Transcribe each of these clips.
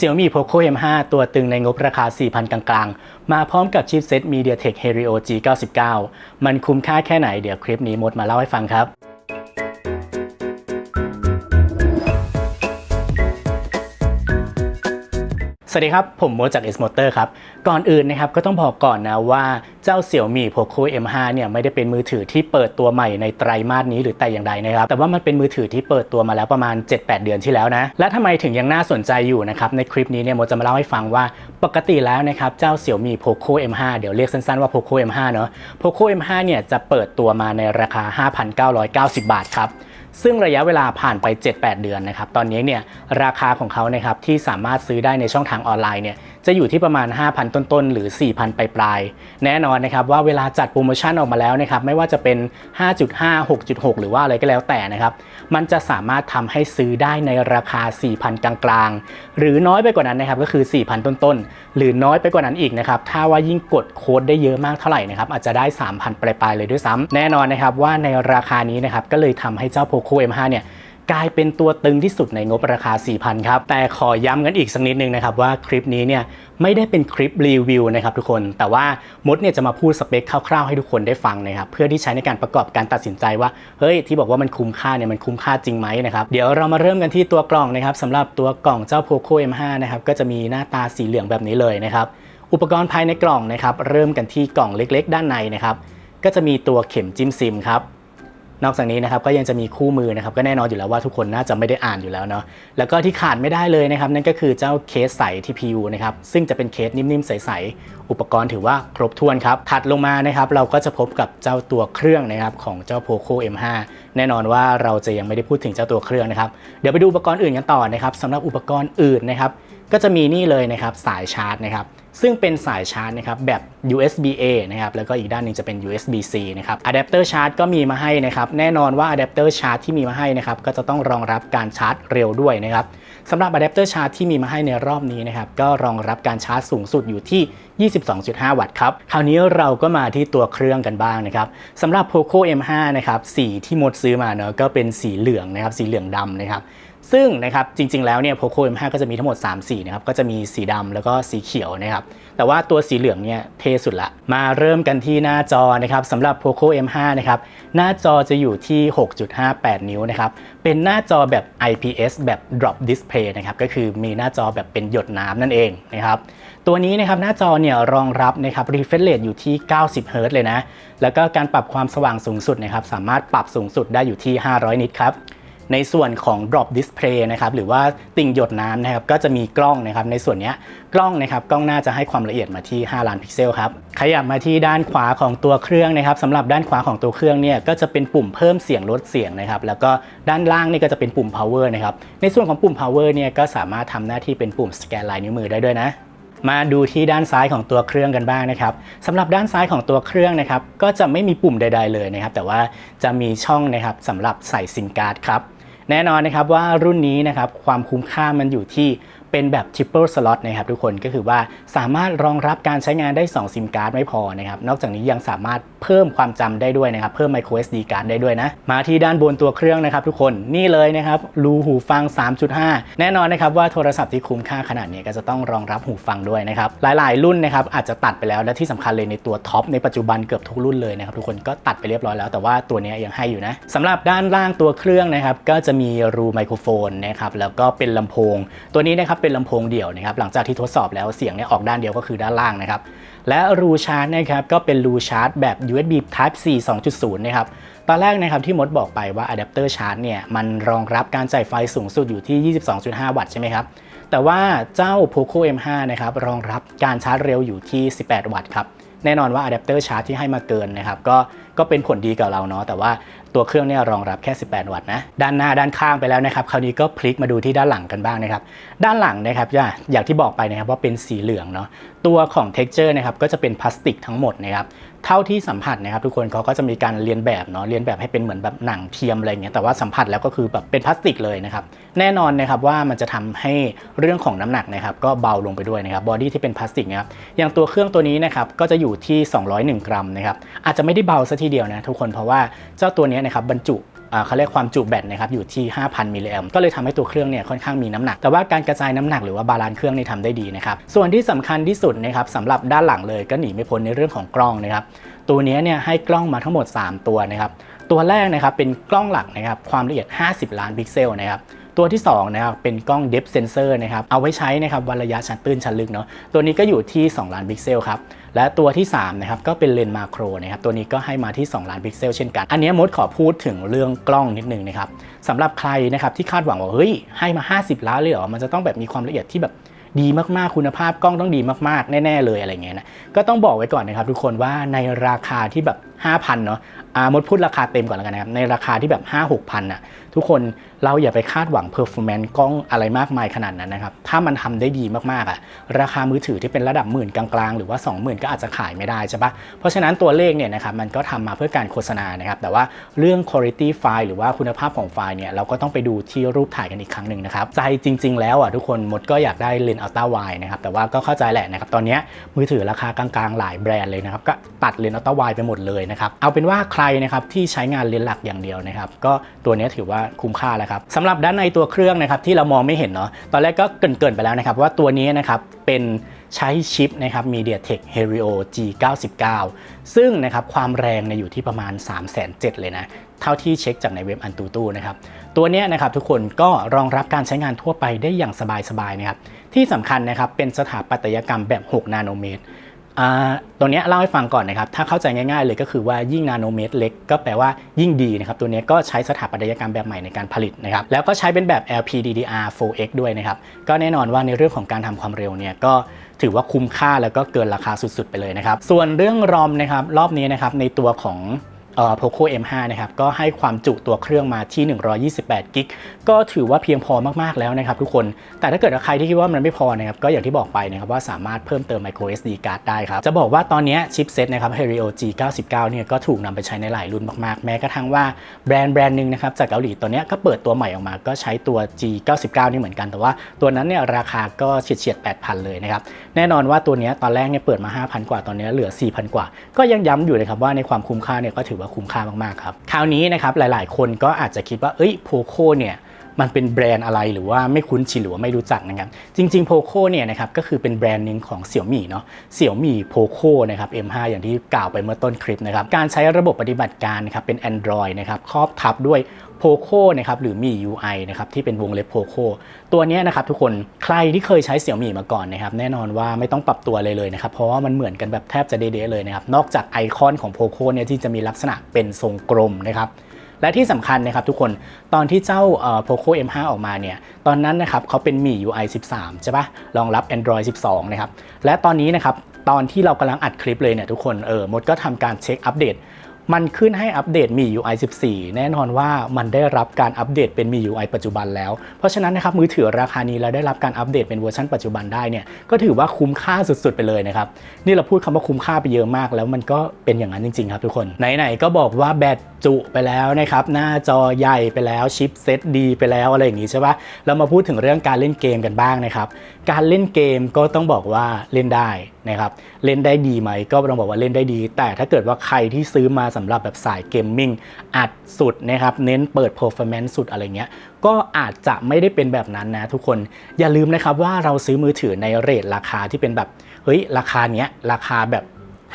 Xiaomi Poco M5 ตัวตึงในงบราคา 4,000 กลางๆ มาพร้อมกับชิปเซ็ต MediaTek Helio G99 มันคุ้มค่าแค่ไหนเดี๋ยวคลิปนี้มดมาเล่าให้ฟังครับ สวัสดีครับ ผมโมจาก S Motor ครับ ก่อนอื่นนะครับก็ต้องบอกก่อนนะว่าเจ้า Xiaomi Poco M5 เนี่ยไม่ได้เป็นมือถือที่เปิดตัวใหม่ในไตรมาสนี้หรือแต่อย่างใดนะครับ แต่ว่ามันเป็นมือถือที่เปิดตัวมาแล้วประมาณ 7-8 เดือนที่แล้วนะ และทำไมถึงยังน่าสนใจอยู่นะครับในคลิปนี้เนี่ยโมจะมาเล่าให้ฟังว่าปกติแล้วนะครับเจ้า Xiaomi Poco M5 เดี๋ยวเรียกสั้นๆว่า Poco M5 เนอะ Poco M5 เนี่ยจะเปิดตัวมาในราคา 5,990 บาทครับ ซึ่งระยะเวลาผ่านไป 7-8 เดือนนะครับ ตอนนี้เนี่ยราคาของเขานะครับที่สามารถซื้อได้ในช่องทางออนไลน์เนี่ย จะอยู่ที่ประมาณ 5,000 ต้นๆ หรือ 4,000 ปลายๆ แน่นอนนะครับว่าเวลาจัดโปรโมชั่นออกมาแล้วนะครับไม่ว่าจะเป็น 5.5 6.6 หรือว่าอะไรก็แล้วแต่นะครับมันจะสามารถทำให้ซื้อได้ในราคา 4,000 กลางๆ หรือน้อยไปกว่านั้นนะครับก็คือ 4,000 ต้นๆ หรือน้อยไปกว่านั้นอีกนะครับถ้าว่ายิ่งกดโค้ดได้เยอะมากเท่าไหร่นะครับอาจจะได้ 3,000 ปลายๆ เลยด้วยซ้ำแน่นอนนะครับว่าในราคานี้นะครับก็เลยทำให้เจ้า Poco M5 เนี่ย กลายเป็นตัวตึงที่สุดในงบราคา 4,000 ครับ แต่ขอย้ำกันอีกสักนิดนึงนะครับว่าคลิปนี้เนี่ยไม่ได้เป็นคลิปรีวิวนะครับทุกคน แต่ว่ามดเนี่ยจะมาพูดสเปคคร่าวๆให้ทุกคนได้ฟังนะครับเพื่อที่ใช้ในการประกอบการตัดสินใจว่าเฮ้ยที่บอกว่ามันคุ้มค่าเนี่ยมันคุ้มค่าจริงไหมนะครับเดี๋ยวเรามาเริ่มกันที่ตัวกล่องนะครับสำหรับตัวกล่องเจ้า Poco M5 นะครับก็จะมีหน้าตาสีเหลืองแบบนี้เลยนะครับอุปกรณ์ภายในกล่องนะครับเริ่มกันที่กล่องเล็ก ๆ ด้านในนะครับก็จะมีตัวเข็มจิ้มซิมครับ นอกจากนี้นะครับก็ยังจะมีคู่มือนะครับก็แน่นอนอยู่แล้วว่าทุกคนน่าจะไม่ได้อ่านอยู่แล้วเนาะแล้วก็ที่ขาดไม่ได้เลยนะครับนั่นก็คือเจ้าเคสใส TPU นะครับซึ่งจะเป็นเคสนิ่มๆใสๆอุปกรณ์ถือว่าครบถ้วนครับถัดลงมานะครับเราก็จะพบกับเจ้าตัวเครื่องนะครับของเจ้า Poco M5 แน่นอนว่าเราจะยังไม่ได้พูดถึงเจ้าตัวเครื่องนะครับเดี๋ยวไปดูอุปกรณ์อื่นกันต่อนะครับสำหรับอุปกรณ์อื่นนะครับก็จะมีนี่เลยนะครับสายชาร์จนะครับ ซึ่งเป็นสายชาร์จนะครับแบบ USB A นะครับแล้วก็อีกด้านหนึงจะเป็น USB C นะครับอะแดปเตอร์ชาร์จก็มีมาให้นะครับแน่นอนว่าอะแดปเตอร์ชาร์จที่มีมาให้นะครับก็จะต้องรองรับการชาร์จเร็วด้วยนะครับสำหรับอะแดปเตอร์ชาร์จที่มีมาให้ในรอบนี้นะครับก็รองรับการชาร์จสูงสุดอยู่ที่ 22.5 วัตต์ครับคราวนี้เราก็มาที่ตัวเครื่องกันบ้างนะครับสำหรับ Poco M5 นะครับสีที่มดซื้อมาเนอะก็เป็นสีเหลืองนะครับสีเหลืองดำนะครับ ซึ่งนะครับจริงๆแล้วเนี่ย Poco M5 ก็จะมีทั้งหมด 3 สีนะครับก็จะมีสีดำแล้วก็สีเขียวนะครับแต่ว่าตัวสีเหลืองเนี่ยเท่สุดละ มาเริ่มกันที่หน้าจอนะครับสำหรับ Poco M5 นะครับหน้าจอจะอยู่ที่ 6.58 นิ้วนะครับเป็นหน้าจอแบบ IPS แบบ Drop Display นะครับก็คือมีหน้าจอแบบเป็นหยดน้ำนั่นเองนะครับตัวนี้นะครับหน้าจอเนี่ยรองรับนะครับ refresh rate อยู่ที่ 90 Hz เลยนะแล้วก็การปรับความสว่างสูงสุดนะครับสามารถปรับสูงสุดได้อยู่ที่ 500 นิตครับ ในส่วนของ drop display นะครับหรือว่าติ่งหยดน้ำนะครับก็จะมีกล้องนะครับในส่วนนี้กล้องนะครับกล้องหน้าจะให้ความละเอียดมาที่ 5 ล้านพิกเซลครับขยับมาที่ด้านขวาของตัวเครื่องนะครับสำหรับด้านขวาของตัวเครื่องเนี่ยก็จะเป็นปุ่มเพิ่มเสียงลดเสียงนะครับแล้วก็ด้านล่างนี่ก็จะเป็นปุ่ม power นะครับในส่วนของปุ่ม power เนี่ยก็สามารถทำหน้าที่เป็นปุ่มสแกนลายนิ้วมือได้ด้วยนะมาดูที่ด้านซ้ายของตัวเครื่องกันบ้างนะครับสำหรับด้านซ้ายของตัวเครื่องนะครับ ก็จะไม่มีปุ่มใด ๆ เลยนะครับ แต่ว่าจะมีช่องนะครับสำหรับใส่ซิมการ์ดครับ แน่นอนนะครับว่ารุ่นนี้นะครับความคุ้มค่ามันอยู่ที่ เป็นแบบ triple slot นะครับทุกคนก็คือว่าสามารถรองรับการใช้งานได้ 2 ซิมการ์ดไม่พอนะครับนอกจากนี้ยังสามารถเพิ่มความจำได้ด้วยนะครับเพิ่ม micro SD card ได้ด้วยนะมาที่ด้านบนตัวเครื่องนะครับทุกคนนี่เลยนะครับรูหูฟัง 3.5 แน่นอนนะครับว่าโทรศัพท์ที่คุ้มค่าขนาดนี้ก็จะต้องรองรับหูฟังด้วยนะครับหลาย ๆ รุ่นนะครับอาจจะตัดไปแล้วและที่สำคัญเลยในตัวท็อปในปัจจุบันเกือบทุกรุ่นเลยนะครับทุกคนก็ตัดไปเรียบร้อยแล้วแต่ว่าตัวนี้ยังให้อยู่นะสำหรับด้านล่างตัวเครื่องนะครับก็จะมีรูไมโครโฟนนะครับแล้วก็เป็นลำโพง ตัวนี้นะครับเป็นลำโพงเดี่ยวนะครับหลังจากที่ทดสอบแล้วเสียงเนี่ยออกด้านเดียวก็คือด้านล่างนะครับและรูชาร์จนะครับก็เป็นรูชาร์จแบบ USB Type C 2.0 นะครับตอนแรกนะครับที่มดบอกไปว่าอะแดปเตอร์ชาร์จเนี่ยมันรองรับการจ่ายไฟสูงสุดอยู่ที่ 22.5 วัตต์ใช่ไหมครับแต่ว่าเจ้า Poco M5 นะครับรองรับการชาร์จเร็วอยู่ที่ 18 วัตต์ครับ แน่นอนว่าอะแดปเตอร์ชาร์จที่ให้มาเกินนะครับก็ก็เป็นผลดีกับเราเนาะแต่ว่าตัวเครื่องเนี่ยรองรับแค่ 18 วัตต์นะด้านหน้าด้านข้างไปแล้วนะครับคราวนี้ก็พลิกมาดูที่ด้านหลังกันบ้างนะครับด้านหลังนะครับอย่างที่บอกไปนะครับว่าเป็นสีเหลืองเนาะตัวของ texture นะครับก็จะเป็นพลาสติกทั้งหมดนะครับ เท่าที่สัมผัสนะครับทุกคนเขาก็จะมีการเรียนแบบเนาะเรียนแบบให้เป็นเหมือนแบบหนังเทียมอะไรเงี้ยแต่ว่าสัมผัสแล้วก็คือแบบเป็นพลาสติกเลยนะครับแน่นอนนะครับว่ามันจะทำให้เรื่องของน้ำหนักนะครับก็เบาลงไปด้วยนะครับบอดี้ที่เป็นพลาสติกนะครับอย่างตัวเครื่องตัวนี้นะครับก็จะอยู่ที่ 201 กรัมนะครับอาจจะไม่ได้เบาซะทีเดียวนะทุกคนเพราะว่าเจ้าตัวนี้นะครับบรรจุ เขาเรียกความจุแบตนะครับอยู่ที่ 5,000 มิลลิแอมก็เลยทำให้ตัวเครื่องเนี่ยค่อนข้างมีน้ำหนัก แต่ว่าการกระจายน้ำหนักหรือว่าบาลานซ์เครื่องนี่ทำได้ดีนะครับส่วนที่สำคัญที่สุดนะครับสำหรับด้านหลังเลยก็หนีไม่พ้นในเรื่องของกล้องนะครับตัวนี้เนี่ยให้กล้องมาทั้งหมด 3 ตัวนะครับตัวแรกนะครับเป็นกล้องหลักนะครับความละเอียด 50 ล้านพิกเซลนะครับ ตัวที่2นะครับเป็นกล้อง depth sensor นะครับเอาไว้ใช้นะครับวัดระยะชั้นตื้นชั้นลึกเนาะตัวนี้ก็อยู่ที่ 2 ล้านพิกเซลครับและตัวที่3นะครับก็เป็นเลนส์มาโครนะครับตัวนี้ก็ให้มาที่ 2 ล้านพิกเซลเช่นกัน อันนี้มดขอพูดถึงเรื่องกล้องนิดนึงนะครับสำหรับใครนะครับที่คาดหวังว่าเฮ้ยให้มา 50 ล้านเลยเหรอมันจะต้องแบบมีความละเอียดที่แบบดีมากๆ คุณภาพกล้องต้องดีมากๆ แน่ ๆ เลยอะไรเงี้ยนะ ก็ต้องบอกไว้ก่อนนะครับทุกคนว่าในราคาที่แบบ 5,000 เนาะ มดพูดราคาเต็มก่อนแล้วกันนะครับ ในราคาที่แบบ 5 6 พันอะทุกคนเราอย่าไปคาดหวัง performance กล้องอะไรมากมายขนาดนั้นนะครับ ถ้ามันทำได้ดีมากๆอะราคามือถือที่เป็นระดับหมื่นกลางๆ หรือว่า 20,000 ก็อาจจะขายไม่ได้ใช่ปะเพราะฉะนั้นตัวเลขเนี่ยนะครับมันก็ทำมาเพื่อการโฆษณานะครับ แต่ว่าเรื่อง quality ไฟล์หรือว่าคุณภาพของไฟล์เนี่ยเราก็ต้องไปดูที่รูปถ่ายกันอีกครั้งหนึ่งนะครับใจจริง ๆ แล้วอะทุกคนมดก็อยากได้เลนส์อัลตร้าไวนะครับแต่ว่าก็เข้าใจแหละนะครับตอนเนี้ยมือถือราคากลางๆหลายแบรนด์เลยนะครับก็ตัดเลนส์อัลตร้าไวไปหมดเลยนะครับเอาเป็นว่าใครนะครับที่ใช้งานเลนส์หลักอย่างเดียวนะครับก็ตัวนี้ถือว่าคุ้มค่าแล้วครับสำหรับด้านในตัวเครื่องนะครับที่เรามองไม่เห็นเนาะตอนแรกก็เกินๆไปแล้วนะครับว่าตัวนี้นะครับเป็นใช้ชิปนะครับ MediaTek Helio G99 ซึ่งนะครับความแรงเนี่ยอยู่ที่ประมาณ 3 7 0 0 0เลยนะ เท่าที่เช็คจากในเว็บอันตูตูนะครับ ตัวนี้นะครับทุกคนก็รองรับการใช้งานทั่วไปได้อย่างสบายๆนะครับ ที่สำคัญนะครับเป็นสถาปัตยกรรมแบบ 6 นาโนเมตร ตัวนี้เล่าให้ฟังก่อนนะครับ ถ้าเข้าใจง่ายๆ เลยก็คือว่ายิ่งนาโนเมตรเล็กก็แปลว่ายิ่งดีนะครับ ตัวนี้ก็ใช้สถาปัตยกรรมแบบใหม่ในการผลิตนะครับ แล้วก็ใช้เป็นแบบ LPDDR 4X ด้วยนะครับ ก็แน่นอนว่าในเรื่องของการทำความเร็วเนี่ยก็ถือว่าคุ้มค่าแล้วก็เกินราคาสุดๆไปเลยนะครับ ส่วนเรื่องรอมนะครับรอบนี้นะครับในตัวของ Poco M5 นะครับก็ให้ความจุตัวเครื่องมาที่ 128กิกก็ถือว่าเพียงพอมากๆแล้วนะครับทุกคน แต่ถ้าเกิดใครที่คิดว่ามันไม่พอนะครับก็อย่างที่บอกไปนะครับว่าสามารถเพิ่มเติม micro SD card ได้ครับ จะบอกว่าตอนนี้ชิปเซ็ตนะครับ Helio G99 เนี่ยก็ถูกนำไปใช้ในหลายรุ่นมากๆ แม้กระทั่งว่าแบรนด์แบรนด์หนึ่งนะครับจากเกาหลีตัวนี้ก็เปิดตัวใหม่ออกมาก็ใช้ตัว G99 นี่เหมือนกันแต่ว่าตัวนั้นเนี่ยราคาก็เฉียดเฉียด8,000 เลยนะครับแน่นอนว่าตัวนี้ตอนแรกเนี่ยเปิดมา 5,000 กว่าตอนนี้เหลือ 4,000 กว่า ก็ยังย้ำอยู่นะครับว่าในความคุ้มค่าเนี่ยก็ถือว่าคุ้มค่ามากๆครับ คราวนี้นะครับหลายๆ คนก็อาจจะคิดว่าเอ้ยโพโคเนี่ย มันเป็นแบรนด์อะไรหรือว่าไม่คุ้นชินหรือว่าไม่รู้จักนะครับจริงๆ POCO เนี่ยนะครับก็คือเป็นแบรนด์หนึ่งของเสี่ยวมี่เนาะเสี่ยวมี่ POCO นะครับ M5 อย่างที่กล่าวไปเมื่อต้นคลิปนะครับการใช้ระบบปฏิบัติการนะครับเป็น Android นะครับครอบทับด้วย POCO นะครับหรือมี UI นะครับที่เป็นวงเล็บ POCO ตัวนี้นะครับทุกคนใครที่เคยใช้เสี่ยวมี่มาก่อนนะครับแน่นอนว่าไม่ต้องปรับตัวเลยเลยนะครับเพราะว่ามันเหมือนกันแบบแทบจะเดะๆเลยนะครับนอกจากไอคอนของ POCO เนี่ยที่จะมีลักษณะเป็นทรงกลมนะครับ และที่สำคัญนะครับทุกคนตอนที่เจ้าเอ่อ Poco M5 ออกมาเนี่ยตอนนั้นนะครับเขาเป็นมี UI 13 ใช่ปะรองรับ Android 12 นะครับ และตอนนี้นะครับตอนที่เรากำลังอัดคลิปเลยเนี่ยทุกคนเออมดก็ทำการเช็คอัปเดต มันขึ้นให้อัปเดตมี UI 14 แน่นอนว่ามันได้รับการอัปเดตเป็นมี UI ปัจจุบันแล้ว เพราะฉะนั้นนะครับมือถือราคานี้แล้วได้รับการอัปเดตเป็นเวอร์ชันปัจจุบันได้เนี่ยก็ถือว่าคุ้มค่าสุดๆ ไปเลยนะครับ นี่เราพูดคำว่าคุ้มค่าไปเยอะมาก แล้วมันก็เป็นอย่างนั้นจริงๆ ครับทุกคน ไหนๆ ก็บอกว่าแบตจุไปแล้วนะครับ หน้าจอใหญ่ไปแล้วชิปเซตดีไปแล้วอะไรอย่างงี้ใช่ปะเรามาพูดถึงเรื่องการเล่นเกมกันบ้างนะครับ การเล่นเกมก็ต้องบอกว่าเล่นได้ นะครับเล่นได้ดีไหมก็ต้องบอกว่าเล่นได้ดี แต่ถ้าเกิดว่าใครที่ซื้อมาสำหรับแบบสายเกมมิ่งอัดสุดนะครับเน้นเปิด performance สุดอะไรเงี้ยก็อาจจะไม่ได้เป็นแบบนั้นนะทุกคนอย่าลืมนะครับว่าเราซื้อมือถือในเรทราคาที่เป็นแบบเฮ้ยราคาเนี้ยราคาแบบ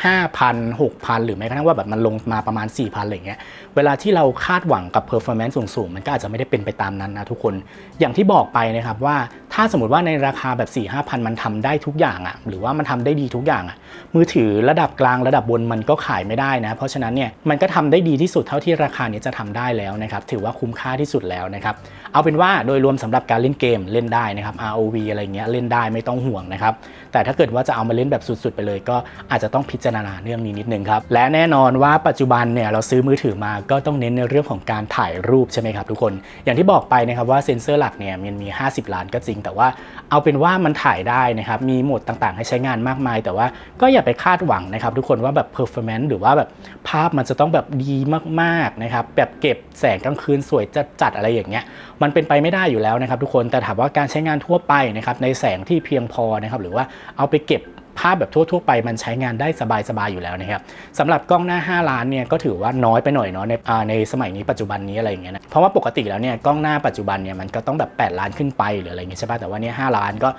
5,000 6,000 หรือแม้กระทั่งว่าแบบมันลงมาประมาณ 4,000อะไรเงี้ย เวลาที่เราคาดหวังกับ performance สูงๆ มันก็อาจจะไม่ได้เป็นไปตามนั้นนะทุกคน อย่างที่บอกไปนะครับว่าถ้าสมมติว่าในราคาแบบ 4 5 0 0มันทำได้ทุกอย่างอะ่ะ หรือว่ามันทำได้ดีทุกอย่างอะ่ะ มือถือระดับกลางระดับบนมันก็ขายไม่ได้นะ เพราะฉะนั้นเนี่ยมันก็ทำได้ดีที่สุดเท่าที่ราคานี้จะทำได้แล้วนะครับ ถือว่าคุ้มค่าที่สุดแล้วนะครับ เอาเป็นว่าโดยรวมสำหรับการเล่นเกมเล่นได้นะครับ ROV อะไรเงี้ยเล่นได้ไม่ต้องห่วงนะครับ แต่ถ้าเกิดว่าจะเอามาเล่นแบบสุดๆ ไปเลย ก็อาจจะต้องพิจารณาเรื่องนี้นิดนึงครับ และแน่นอนว่าปัจจุบันเนี่ยเราซื้อมือถือมาก็ต้องเน้นในเรื่องของการถ่ายรูปใช่ไหมครับทุกคน อย่างที่บอกไปนะครับว่าเซ็นเซอร์หลักเนี่ยมันมี 50 ล้านก็จริง แต่ว่าเอาเป็นว่ามันถ่ายได้นะครับ มีโหมดต่างๆ ให้ใช้งานมากมาย แต่ว่าก็อย่าไปคาดหวังนะครับทุกคนว่าแบบ performance หรือว่าแบบภาพมันจะต้องแบบดีมากๆนะครับแบบเก็บแสงกลางคืนสวยจัดๆอะไรอย่างเงี้ยมันเป็นไปไม่ได้อยู่แล้วนะครับทุกคนแต่ถามว่าการใช้งานทั่วไปนะครับในแสงที่เพียงพอนะครับหรือว่าเอาไปเก็บ ภาพแบบทั่ว ๆ ไปมันใช้งานได้สบาย ๆ อยู่แล้วนะครับสำหรับกล้องหน้า 5 ล้านเนี่ยก็ถือว่าน้อยไปหน่อยเนาะในในสมัยนี้ปัจจุบันนี้อะไรอย่างเงี้ยนะเพราะว่าปกติแล้วเนี่ยกล้องหน้าปัจจุบันเนี่ยมันก็ต้องแบบ 8 ล้านขึ้นไปหรืออะไรอย่างเงี้ยใช่ป่ะแต่ว่าเนี่ย5ล้านก็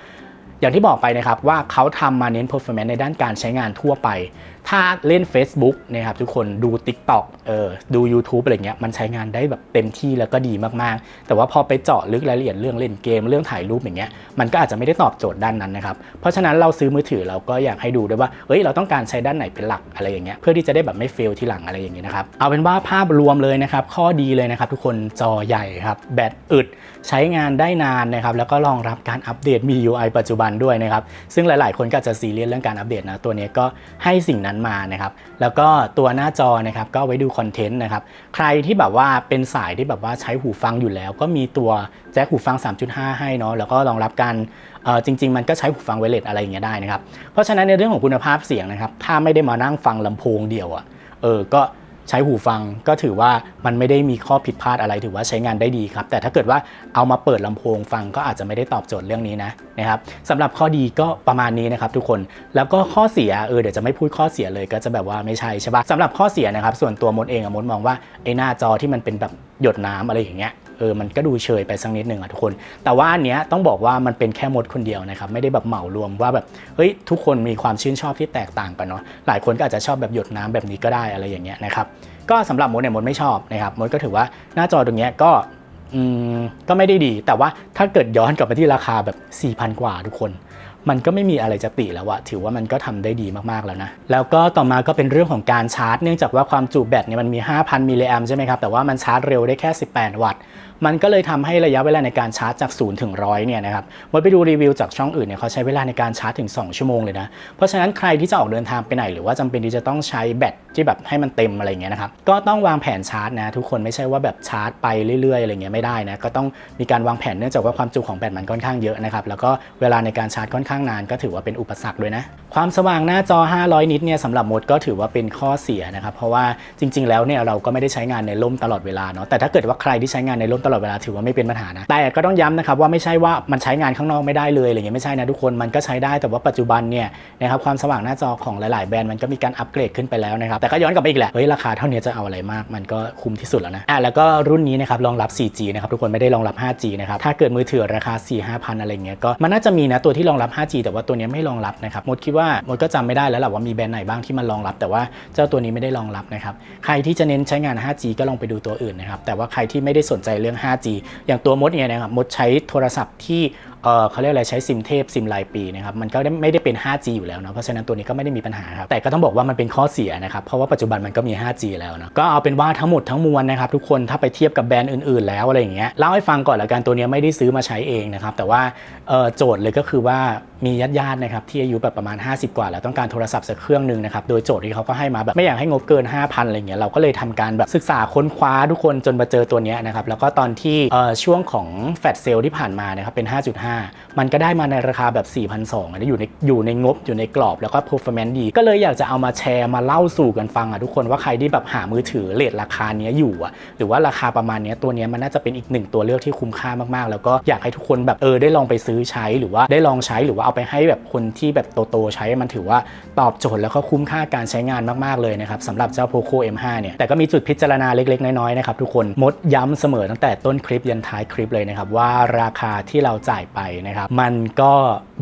อย่างที่บอกไปนะครับว่าเขาทำมาเน้น performance ในด้านการใช้งานทั่วไป ถ้าเล่น Facebook นะครับทุกคนดู TikTok เออดู YouTube อะไรเงี้ยมันใช้งานได้แบบเต็มที่แล้วก็ดีมากๆ แต่ว่าพอไปเจาะลึกรายละเอียดเรื่องเล่นเกมเรื่องถ่ายรูปอย่างเงี้ยมันก็อาจจะไม่ได้ตอบโจทย์ด้านนั้นนะครับเพราะฉะนั้นเราซื้อมือถือเราก็อยากให้ดูด้วยว่าเอ้ยเราต้องการใช้ด้านไหนเป็นหลักอะไรอย่างเงี้ยเพื่อที่จะได้แบบไม่เฟลทีหลังอะไรอย่างเงี้ยนะครับเอาเป็นว่าภาพรวมเลยนะครับข้อดีเลยนะครับทุกคนจอใหญ่ครับแบตอึดใช้งานได้นานนะครับแล้วก็รองรับการอัปเดต MIUI ปัจจุบันด้วยนะครับซึ่งหลาย ๆ คนก็จะซีเรียสเรื่องการอัปเดตนะตัวนี้ก็ให้สิ่งนั้นมานะครับ แล้วก็ตัวหน้าจอนะครับก็ไว้ดูคอนเทนต์นะครับ ใครที่แบบว่าเป็นสายที่แบบว่าใช้หูฟังอยู่แล้ว ก็มีตัวแจ็คหูฟัง 3.5 ให้เนาะ แล้วก็รองรับการเอ่อจริง ๆ มันก็ใช้หูฟังไวเลสอะไรอย่างเงี้ยได้นะครับ เพราะฉะนั้นในเรื่องของคุณภาพเสียงนะครับ ถ้าไม่ได้มานั่งฟังลำโพงเดียวอะเออ ก็ ใช้หูฟังก็ถือว่ามันไม่ได้มีข้อผิดพลาดอะไรถือว่าใช้งานได้ดีครับ แต่ถ้าเกิดว่าเอามาเปิดลำโพงฟังก็อาจจะไม่ได้ตอบโจทย์เรื่องนี้นะนะครับสำหรับข้อดีก็ประมาณนี้นะครับทุกคนแล้วก็ข้อเสียเออเดี๋ยวจะไม่พูดข้อเสียเลยก็จะแบบว่าไม่ใช่ใช่ปะสำหรับข้อเสียนะครับส่วนตัวมดเองอะมดมองว่าไอ้หน้าจอที่มันเป็นแบบหยดน้ำอะไรอย่างเงี้ย เออมันก็ดูเฉยไปสักนิดหนึ่งอะทุกคน แต่ว่าอันเนี้ยต้องบอกว่ามันเป็นแค่มดคนเดียวนะครับไม่ได้แบบเหมารวมว่าแบบเฮ้ยทุกคนมีความชื่นชอบที่แตกต่างกันเนาะหลายคนก็อาจจะชอบแบบหยดน้ำแบบนี้ก็ได้อะไรอย่างเงี้ยนะครับก็สำหรับมดเนี่ยมดไม่ชอบนะครับมดก็ถือว่าหน้าจอตรงเนี้ยก็อืมก็ไม่ได้ดี แต่ว่าถ้าเกิดย้อนกลับไปที่ราคาแบบ 4,000 กว่าทุกคน มันก็ไม่มีอะไรจะติแล้วอะถือว่ามันก็ทำได้ดีมากๆแล้วนะ แล้วก็ต่อมาก็เป็นเรื่องของการชาร์จ เนื่องจากว่าความจุแบตเนี่ยมันมี 5,000มิลลิแอมใช่ไหมครับ แต่ว่ามันชาร์จเร็วได้แค่ 18 วัตต์มันก็เลยทำให้ระยะเวลาในการชาร์จจาก0ถึง100เนี่ยนะครับมดไปดูรีวิวจากช่องอื่นเนี่ยเขาใช้เวลาในการชาร์จถึง 2 ชั่วโมงเลยนะ เพราะฉะนั้นใครที่จะออกเดินทางไปไหน หรือว่าจำเป็นที่จะต้องใช้แบตที่แบบให้มันเต็มอะไรเงี้ยนะครับ ก็ต้องวางแผนชาร์จนะทุกคนไม่ใช่ว่าแบบชาร์จไปเรื่อยๆอะไรเงี้ยไม่ได้นะ ก็ต้องมีการวางแผนเนื่องจากว่าความจุของแบตมันค่อนข้างเยอะนะครับ แล้วก็เวลาในการชาร์จค่อนข้างนานก็ถือว่าเป็นอุปสรรคด้วยนะ ความสว่างหน้าจอ 500 นิตเนี่ยสำหรับมดก็ถือว่าเป็นข้อเสียนะครับ เพราะว่าจริง ๆ แล้วเนี่ยเราก็ไม่ได้ใช้งานในร่มตลอดเวลาเนาะ แต่ถ้าเกิดว่าใครที่ใช้งานในร่มตลอดเวลาถือว่าไม่เป็นปัญหานะ แต่ก็ต้องย้ำนะครับว่าไม่ใช่ว่ามันใช้งานข้างนอกไม่ได้เลยอะไรเงี้ยไม่ใช่นะทุกคนมันก็ใช้ได้แต่ว่าปัจจุบันเนี่ยนะครับความสว่างหน้าจอของหลายๆแบรนด์มันก็มีการอัปเกรดขึ้นไปแล้วนะครับแต่ก็ย้อนกลับไปอีกแหละเฮ้ยราคาเท่านี้จะเอาอะไรมากมันก็คุ้มที่สุดแล้วนะอะแล้วก็รุ่นนี้นะครับรองรับ 4G นะครับทุกคนไม่ได้รองรับ 5G นะครับถ้าเกิดมือถือราคา 4 5 0 0 0 อะไรเงี้ยก็มันน่าจะมีนะตัวที่รองรับ 5G แต่ว่าตัวนี้ไม่รองรับนะครับมดคิดว่ามดก็จำไม่ได้แล้วแหละว่ามีแบรนด์ไหนบ้างที่มันรองรับ แต่ว่าเจ้าตัวนี้ไม่ได้รองรับนะครับใครที่จะเน้นใช้งาน 5G ก็ลองไปดูตัวอื่นนะครับแต่ว่าใครที่ไม่ได้สนใจเรื่อง 5G อย่างตัวมดเนี่ยนะครับมดใช้โทรศัพท์ที่ เขาเรียกอะไรใช้ซิมเทพซิมรายปีนะครับมันก็ไม่ได้เป็น 5G อยู่แล้วเนาะเพราะฉะนั้นตัวนี้ก็ไม่ได้มีปัญหาครับแต่ก็ต้องบอกว่ามันเป็นข้อเสียนะครับเพราะว่าปัจจุบันมันก็มี 5G แล้วเนาะก็เอาเป็นว่าทั้งหมดทั้งมวลนะครับทุกคนถ้าไปเทียบกับแบรนด์อื่นๆ แล้วอะไรอย่างเงี้ยเล่าให้ฟังก่อนละกันตัวนี้ไม่ได้ซื้อมาใช้เองนะครับแต่ว่าโจทย์เลยก็คือว่ามีญาติๆนะครับที่อายุแบบประมาณ 50 กว่าแล้วต้องการโทรศัพท์สักเครื่องหนึ่งนะครับโดยโจทย์ที่เขาก็ให้มาแบบไม่อยากให้งบเกิน 5,000อะไรเงี้ยเราก็เลยทำการแบบศึกษาค้นคว้าทุกคนจนมาเจอตัวนี้นะครับแล้วก็ตอนที่ช่วงของแฟลชเซลที่ผ่านมานะครับเป็น 5.5มันก็ได้มาในราคาแบบ4,200อันนี้อยู่ในอยู่ในงบอยู่ในกรอบแล้วก็ performance ดี ก็เลยอยากจะเอามาแชร์มาเล่าสู่กันฟังอะทุกคนว่าใครที่แบบหามือถือเลทราคาเนี้ยอยู่อะหรือว่าราคาประมาณเนี้ยตัวเนี้ยมันน่าจะเป็นอีกหนึ่งตัวเลือกที่คุ้มค่ามากๆ แล้วก็อยากให้ทุกคนแบบเออได้ลองไปซื้อใช้หรือว่าได้ลองใช้หรือว่าเอาไปให้แบบคนที่แบบโตๆใช้มันถือว่าตอบโจทย์แล้วก็คุ้มค่าการใช้งานมากๆเลยนะครับสำหรับเจ้า Poco M5 เนี่ยแต่ก็มีจุดพิจารณาเล็กๆ น้อยๆนะครับทุกคนมดย้ำเสมอตั้งแต่ต้นคลิปยันท้ายคลิปเลยนะครับว่าราคาที่เราจ่ายไปนะครับ มันก็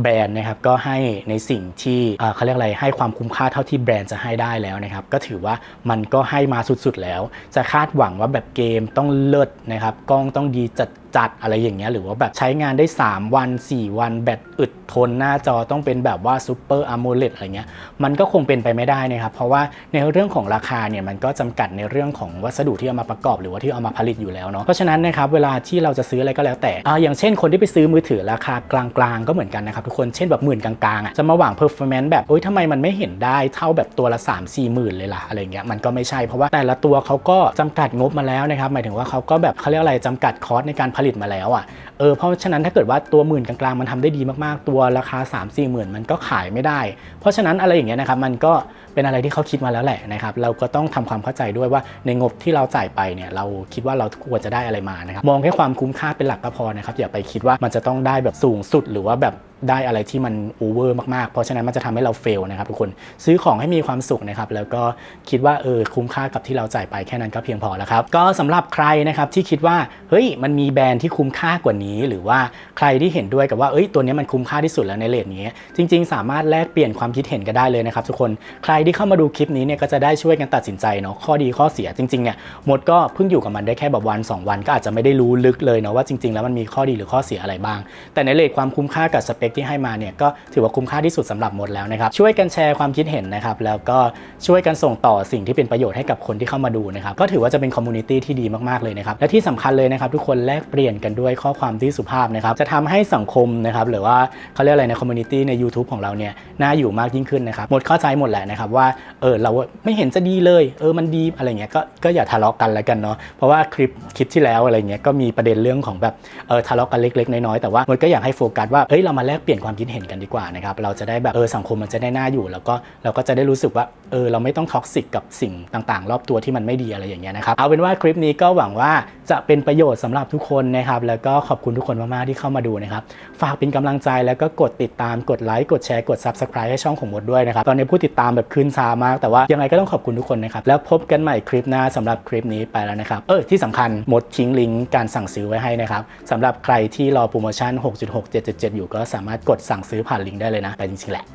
แบรนด์นะครับก็ให้ในสิ่งที่เอ่อเขาเรียกอะไรให้ความคุ้มค่าเท่าที่แบรนด์จะให้ได้แล้วนะครับ ก็ถือว่ามันก็ให้มาสุดๆแล้ว จะคาดหวังว่าแบบเกมต้องเลิศนะครับกล้องต้องดีจัด จัดอะไรอย่างเงี้ยหรือว่าแบบใช้งานได้ 3 วัน 4 วัน แบตอึดทนหน้าจอต้องเป็นแบบว่าซูเปอร์อะโมเลดอะไรเงี้ยมันก็คงเป็นไปไม่ได้นะครับเพราะว่าในเรื่องของราคาเนี่ยมันก็จำกัดในเรื่องของวัสดุที่เอามาประกอบหรือว่าที่เอามาผลิตอยู่แล้วเนาะเพราะฉะนั้นนะครับเวลาที่เราจะซื้ออะไรก็แล้วแต่อ่าอย่างเช่นคนที่ไปซื้อมือถือราคากลางๆ ก็เหมือนกันนะครับทุกคนเช่นแบบหมื่นกลางๆอะจะมาหวัง performance แบบโอ๊ยทำไมมันไม่เห็นได้เท่าแบบตัวละ 3 4หมื่นเลยล่ะอะไรเงี้ยมันก็ไม่ใช่เพราะว่าแต่ละตัวเขาก็จำกัดงบมาแล้วนะครับหมายถึงว่าเขาก็แบบเขาเรียกอะไรจำกัดคอสในการผลิตมาแล้วอะเออเพราะฉะนั้นถ้าเกิดว่าตัวหมื่นกลางๆมันทำได้ดีมากๆตัวราคา 3 4หมื่นมันก็ขายไม่ได้ เพราะฉะนั้นอะไรอย่างเงี้ยนะครับมันก็เป็นอะไรที่เขาคิดมาแล้วแหละนะครับเราก็ต้องทำความเข้าใจด้วยว่าในงบที่เราจ่ายไปเนี่ยเราคิดว่าเราควรจะได้อะไรมานะครับมองแค่ความคุ้มค่าเป็นหลักก็พอนะครับอย่าไปคิดว่ามันจะต้องได้แบบสูงสุดหรือว่าแบบ ได้อะไรที่มันโอเวอร์มากๆ เพราะฉะนั้นมันจะทำให้เราเฟลนะครับทุกคนซื้อของให้มีความสุขนะครับแล้วก็คิดว่าเออคุ้มค่ากับที่เราจ่ายไปแค่นั้นก็เพียงพอแล้วครับก็สำหรับใครนะครับที่คิดว่าเฮ้ยมันมีแบรนด์ที่คุ้มค่ากว่านี้ หรือว่าใครที่เห็นด้วยกับว่าเอ้ยตัวนี้มันคุ้มค่าที่สุดแล้วในเลทนี้ จริง ๆ สามารถแลกเปลี่ยนความคิดเห็นกันได้เลยนะครับทุกคนใครที่เข้ามาดูคลิปนี้เนี่ยก็จะได้ช่วยกันตัดสินใจเนาะข้อดีข้อเสียจริงๆเนี่ยหมดก็เพิ่งอยู่กับมันได้แค่แบบวัน 2 วัน ก็อาจจะไม่ได้รู้ลึกเลยเนาะว่าจริง ๆ แล้วมันมีข้อดีหรือข้อเสียอะไรบ้าง แต่ในเลทความคุ้มค่ากับสเปคที่ให้มาเนี่ยก็ถือว่าคุ้มค่าที่สุดสำหรับมดแล้วนะครับช่วยกันแชร์ความคิดเห็นนะครับแล้วก็ช่วยกันส่งต่อสิ่งที่เป็นประโยชน์ให้กับคนที่เข้ามาดูนะครับก็ถือว่าจะเป็นคอมมูนิตี้ที่ดีมากๆเลยนะครับและที่สำคัญเลยนะครับทุกคนแลกเปลี่ยนกันด้วยข้อความที่สุภาพนะครับจะทำให้สังคมนะครับหรือว่าเขาเรียกอะไรในคอมมูนิตี้ใน YouTube ของเราเนี่ยน่าอยู่มากยิ่งขึ้นนะครับหมดเข้าใจหมดแหละนะครับว่าเออเราไม่เห็นจะดีเลยเออมันดีอะไรเงี้ยก็ก็อย่าทะเลาะกันแล้วกันเนาะเพราะว่าคลิปคลิปที่แล้วอะไรเงี้ยก็มีประเด็นเรื่องของแบบเออทะเลาะกันเล็กๆน้อยๆแต่ว่ามันก็อยากให้โฟกัสว่าเอ้ยเรามาแลกเปลี่ยนความคิดเห็นกันดีกว่านะครับเราจะได้แบบเออสังคมมันจะได้น่าอยู่ แล้วก็เราก็จะได้รู้สึกว่า เออเราไม่ต้องท็อกซิกกับสิ่งต่างๆ รอบตัวที่มันไม่ดีอะไรอย่างเงี้ยนะครับเอาเป็นว่าคลิปนี้ก็หวังว่าจะเป็นประโยชน์สำหรับทุกคนนะครับแล้วก็ขอบคุณทุกคนมากๆที่เข้ามาดูนะครับฝากเป็นกำลังใจแล้วก็กดติดตามกดไลค์กดแชร์กด subscribe ให้ช่องของมดด้วยนะครับตอนนี้ผู้ติดตามแบบขึ้นช้ามาก แต่ว่ายังไงก็ต้องขอบคุณทุกคนนะครับแล้วพบกันใหม่คลิปหน้าสำหรับคลิปนี้ไปแล้วนะครับเออที่สำคัญมดทิ้งลิงก์การสั่งซื้อไว้ให้นะครับสำหรับใครที่รอโปรโมชั่น 6.6 7.7 อยู่ก็สามารถกดสั่งซื้อผ่านลิงก์ได้เลยนะแต่จริงๆแหละ